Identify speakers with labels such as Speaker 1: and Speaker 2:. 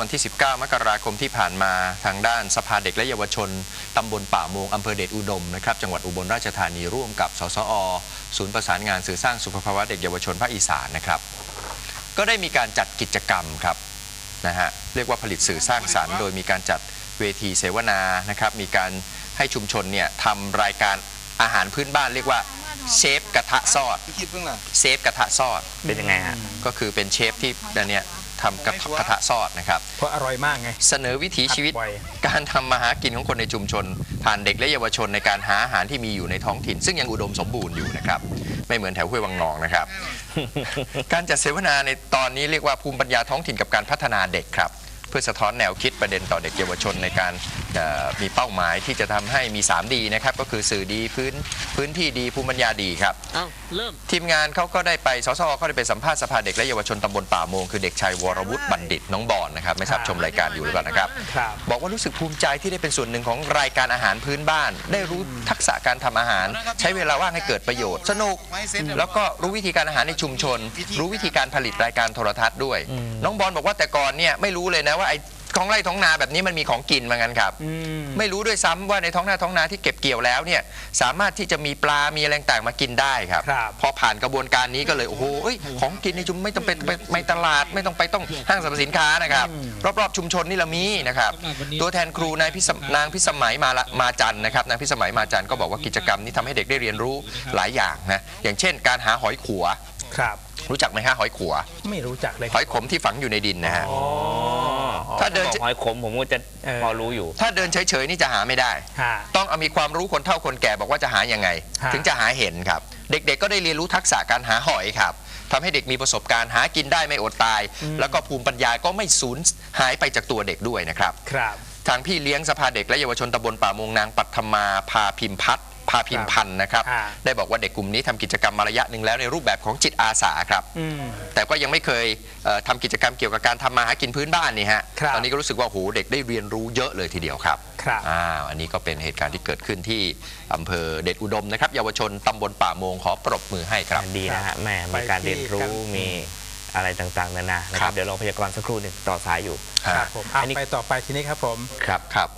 Speaker 1: วันที่ 19 มกราคมที่ผ่านมาทางด้านสภาเด็กและเยาวชน ตำบลป่าโมงอำเภอเดชอุดมนะครับจังหวัดอุบลราชธานีร่วมกับ สสอ ศูนย์ประสานงานสื่อสร้างสุขภาวะเด็กเยาวชนภาคอีสานนะครับ ก็ได้มีการจัดกิจกรรมครับนะฮะเรียกว่าผลิตสื่อสร้างสรรค์ โดยมีการจัดเวทีเสวนานะครับมีการให้ชุมชนเนี่ยทำรายการอาหารพื้นบ้านเรียกว่าเชฟกระทะซอด
Speaker 2: พี่คิดเพิ่งล่ะ
Speaker 1: เชฟกระทะซอด
Speaker 3: เป็นยังไงฮะ
Speaker 1: ก็คือเป็นเชฟที่อันเนี้ย ทำกระทะกระทะซอดนะครับ
Speaker 4: เพราะอร่อยมากไง
Speaker 1: เสนอวิถีชีวิต
Speaker 4: อัดบ่อย
Speaker 1: การทำมาหากินของคนในชุมชน ผ่านเด็กและเยาวชนในการหาอาหารที่มีอยู่ในท้องถิ่น ซึ่งยังอุดมสมบูรณ์อยู่นะครับ ไม่เหมือนแถวห้วยวังนองนะครับ การจัดเสวนาในตอนนี้เรียกว่าภูมิปัญญาท้องถิ่นกับการพัฒนาเด็กครับ เพื่อสะท้อนแนวคิดประเด็นต่อเด็กเยาวชนในการเอ่อมีเป้าหมายที่จะทำให้มี 3 ดีนะครับ ก็คือสื่อดีพื้นพื้นที่ดีภูมิปัญญาดีครับ
Speaker 2: เอ้าเริ่ม
Speaker 1: ทีมงานเขาก็ได้ไปสสเขาได้ไปสัมภาษณ์สภาเด็กและเยาวชนตำบลป่าโมงคือเด็กชายวรวุฒิบัณฑิตน้องบอนนะครับไม่ทราบชมรายการอยู่หรือเปล่านะครับ
Speaker 4: ครับ
Speaker 1: บอกว่ารู้สึกภูมิใจที่ได้เป็นส่วนหนึ่งของรายการอาหารพื้นบ้าน ได้รู้ทักษะการทำอาหาร ใช้เวลาว่างให้เกิดประโยชน์ สนุก แล้วก็รู้วิธีการอาหารในชุมชน รู้วิธีการผลิตรายการโทรทัศน์ด้วย น้องบอลบอกว่าแต่ก่อนเนี่ยไม่รู้เลยนะว่าไอ้ท้องไร่ท้องนาแบบนี้มันมีของกินมางั้นครับ
Speaker 4: อืม
Speaker 1: ไม่รู้ด้วยซ้ำว่าในท้องนาท้องนาที่เก็บเกี่ยวแล้วเนี่ยสามารถที่จะมีปลา มีอะไรต่างๆมากินได้ครับ
Speaker 4: ครับ
Speaker 1: พอผ่านกระบวนการนี้ก็เลยโอ้โหเอ้ยของกินในชุมไม่ต้องไปไปไปตลาดไม่ต้องไปต้องห้างสรรพสินค้านะครับ รอบๆชุมชนนี่เรามีนะครับ ตัวแทนครูนายพิสมนางพิสมัยมาละมาจันทร์นะครับนางพิสมัยมาจันทร์ก็บอกว่ากิจกรรมนี้ทำให้เด็กได้เรียนรู้หลายอย่างนะอย่างเช่น การหาหอยขัว
Speaker 4: ครับ
Speaker 1: รู้จักไหมฮะหอยขัว
Speaker 4: ไม่รู้จักเลย
Speaker 1: หอยขมที่ฝังอยู่ในดินนะฮะ
Speaker 4: อ๋อ
Speaker 1: ถ้าเดิน
Speaker 3: บอกหอยขมผมก็จะ
Speaker 4: เออ
Speaker 3: พอรู้อยู่
Speaker 1: ถ้าเดินเฉยๆนี่จะหาไม่ได้
Speaker 4: ฮะ
Speaker 1: ต้องเอามีความรู้คนเท่าคนแก่บอกว่าจะหายังไง
Speaker 4: ฮะ
Speaker 1: ถึงจะหาเห็นครับ เด็กๆก็ได้เรียนรู้ทักษะการหาหอยครับทำให้เด็กมีประสบการณ์หากินได้ไม่อดตาย แล้วก็ภูมิปัญญาก็ไม่สูญหายไปจากตัวเด็กด้วยนะครับ
Speaker 4: ครับ
Speaker 1: ทางพี่เลี้ยงสภาเด็กและเยาวชนตำบลป่ามงนางปัทมาพาพิมพัฒน์พาพิมพันธ์นะครับ
Speaker 4: ฮะ
Speaker 1: ได้บอกว่าเด็กกลุ่มนี้ทำกิจกรรมมาระยะหนึ่งแล้วในรูปแบบของจิตอาสาครับ
Speaker 4: อืม
Speaker 1: แต่ก็ยังไม่เคยเอ่อทำกิจกรรมเกี่ยวกับการทำมาหากินพื้นบ้านนี่ฮะ
Speaker 4: ครับ
Speaker 1: ตอนนี้ก็รู้สึกว่าโหเด็กได้เรียนรู้เยอะเลยทีเดียวครับ
Speaker 4: ครับ
Speaker 1: อ่าอันนี้ก็เป็นเหตุการณ์ที่เกิดขึ้นที่อำเภอเดชอุดมนะครับ เยาวชนตำบลป่าโมงขอปรบมือให้ครับ
Speaker 3: ดีนะฮะแม่
Speaker 4: ไป
Speaker 3: มีการ
Speaker 4: ที่
Speaker 3: เรียนรู้
Speaker 4: กัน
Speaker 3: มีอะไรต่างๆนานานะค
Speaker 1: ครั
Speaker 3: รับ บ เดี๋ยวเราพยากรณ์สักครู่หนึ่งต่อสายอยู่
Speaker 4: ครับผมอะ
Speaker 3: อันนี้
Speaker 4: ไปต่อไปทีนี้ครับผม
Speaker 3: ครับ
Speaker 1: ครับ